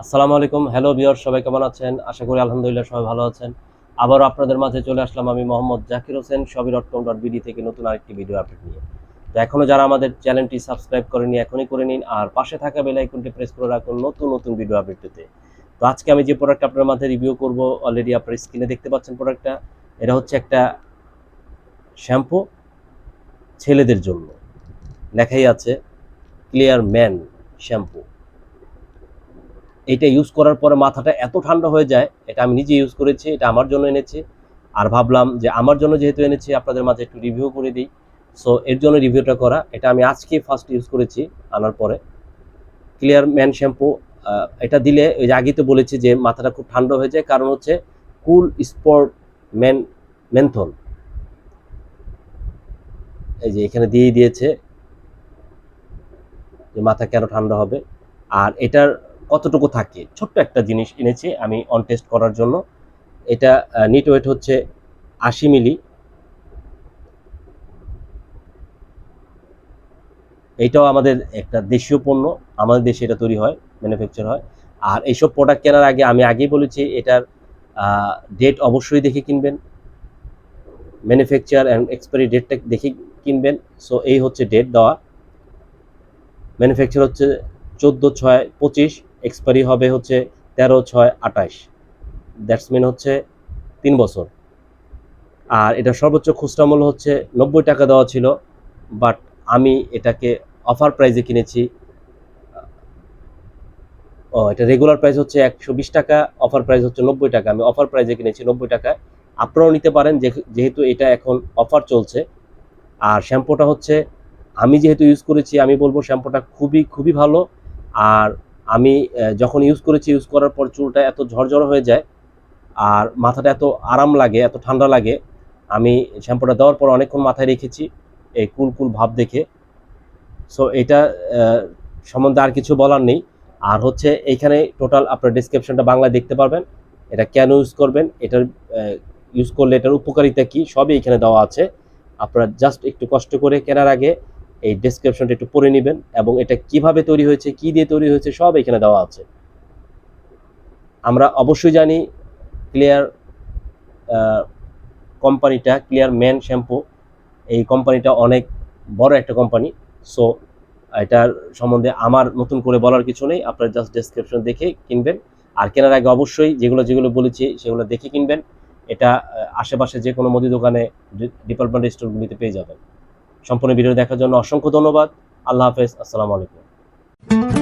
আসসালামু আলাইকুম। হ্যালো বিয়র সবাই কেমন আছেন? আশা করি আলহামদুলিল্লাহ সবাই ভালো আছেন। আবারও আপনাদের মাঝে চলে আসলাম আমি মোহাম্মদ জাকির হোসেন সবই ডট কম ডট বিডি থেকে নতুন আরেকটি ভিডিও আপডেট নিয়ে। তো এখনও যারা আমাদের চ্যানেলটি সাবস্ক্রাইব করেনি এখনই করে নিন আর পাশে থাকা বেল আইকনটি প্রেস করে রাখুন নতুন নতুন ভিডিও আপডেট পেতে তো আজকে আমি যে প্রোডাক্ট আপনার মাঝে রিভিউ করব অলরেডি আপনার স্ক্রিনে দেখতে পাচ্ছেন প্রোডাক্টটা এটা হচ্ছে একটা শ্যাম্পু ছেলেদের জন্য। লেখাই আছে ক্লিয়ার ম্যান শ্যাম্পু এটা ইউজ করার পরে মাথাটা এত ঠান্ডা হয়ে যায়, এটা আমি নিজে ইউজ করেছি, এটা আমার জন্য এনেছি। আর ভাবলাম যে আমার জন্য যেহেতু এনেছি, আপনাদের মাঝে একটু রিভিউ করে দিই। সো এর জন্য রিভিউটা করা, এটা আমি আজকে ফার্স্ট ইউজ করেছি আনার পরে। ক্লিয়ার ম্যান শ্যাম্পু এটা দিলে, ওই যে আগেই তো বলেছি যে মাথাটা খুব ঠান্ডা হয়ে যায়, কারণ হচ্ছে কুল স্পট ম্যান মেন্থন এই যে এখানে দিয়ে দিয়েছে যে মাথা কেন ঠান্ডা হবে। আর এটার কতটুকু থাকে? ছোট্ট একটা জিনিস এনেছি আমি অন টেস্ট করার জন্য। এটা নিট ওয়েট হচ্ছে আশি মিলি। এইটাও আমাদের একটা দেশীয় পণ্য, আমাদের দেশে এটা তৈরি হয় ম্যানুফ্যাকচার হয়। আর এইসব প্রোডাক্ট কেনার আগে আমি আগেই বলেছি, এটার ডেট অবশ্যই দেখে কিনবেন। ম্যানুফ্যাকচার অ্যান্ড এক্সপায়ারি ডেটটা দেখে কিনবেন। সো এই হচ্ছে ডেট দেওয়া। ম্যানুফ্যাকচার হচ্ছে চোদ্দ ছয় পঁচিশ। এক্সপায়ারি হবে হচ্ছে তেরো ছয় আঠাশ। দ্যাটস মিন হচ্ছে তিন বছর। আর এটা সর্বোচ্চ খুচরা মূল্য হচ্ছে নব্বই টাকা দেওয়া ছিল বাট আমি এটাকে অফার প্রাইজে কিনেছি ও, এটা রেগুলার প্রাইস হচ্ছে একশো বিশ টাকা অফার প্রাইস হচ্ছে নব্বই টাকা। আমি অফার প্রাইজে কিনেছি নব্বই টাকায় আপনারাও নিতে পারেন যেহেতু এটা এখন অফার চলছে। আর শ্যাম্পুটা হচ্ছে, আমি যেহেতু ইউজ করেছি, আমি বলব শ্যাম্পুটা খুবই খুবই ভালো। আর আমি যখন ইউজ করেছি ইউজ করার পর চুলটা এত ঝরঝর হয়ে যায় আর মাথাটা এত আরাম লাগে, এত ঠান্ডা লাগে, আমি শ্যাম্পুটা দেওয়ার পর অনেকক্ষণ মাথায় রেখেছি, এই কুল কুল ভাব দেখে। সো এটা সম্বন্ধে আর কিছু বলার নেই। আর হচ্ছে, এইখানে টোটাল আপনার ডিসক্রিপশনটা বাংলায় দেখতে পারবেন। এটা কেন ইউজ করবেন? এটার ইউজ করলে এটার উপকারিতা কি? সবই এখানে দেওয়া আছে। আপনারা জাস্ট একটু কষ্ট করে কেনার আগে এই ডেসক্রিপশনটা একটু পড়ে নেবেন এবং এটা কীভাবে তৈরি হয়েছে, কি দিয়ে তৈরি হয়েছে, সব এখানে দেওয়া আছে। আমরা অবশ্যই জানি ক্লিয়ার কোম্পানিটা ক্লিয়ার ম্যান শ্যাম্পু এই কোম্পানিটা অনেক বড় একটা কোম্পানি সো এটার সম্বন্ধে আমার নতুন করে বলার কিছু নেই, আপনারা জাস্ট ডেসক্রিপশন দেখে কিনবেন। আর কেনার আগে অবশ্যই যেগুলো যেগুলো বলেছি, সেগুলো দেখে কিনবেন। এটা, আশেপাশে যে কোনো মুদি দোকানে ডিপার্টমেন্ট স্টোরগুলিতে পেয়ে যাবেন। সম্পূর্ণ ভিডিও দেখার জন্য অসংখ্য ধন্যবাদ। আল্লাহ হাফেজ। আসসালামু আলাইকুম।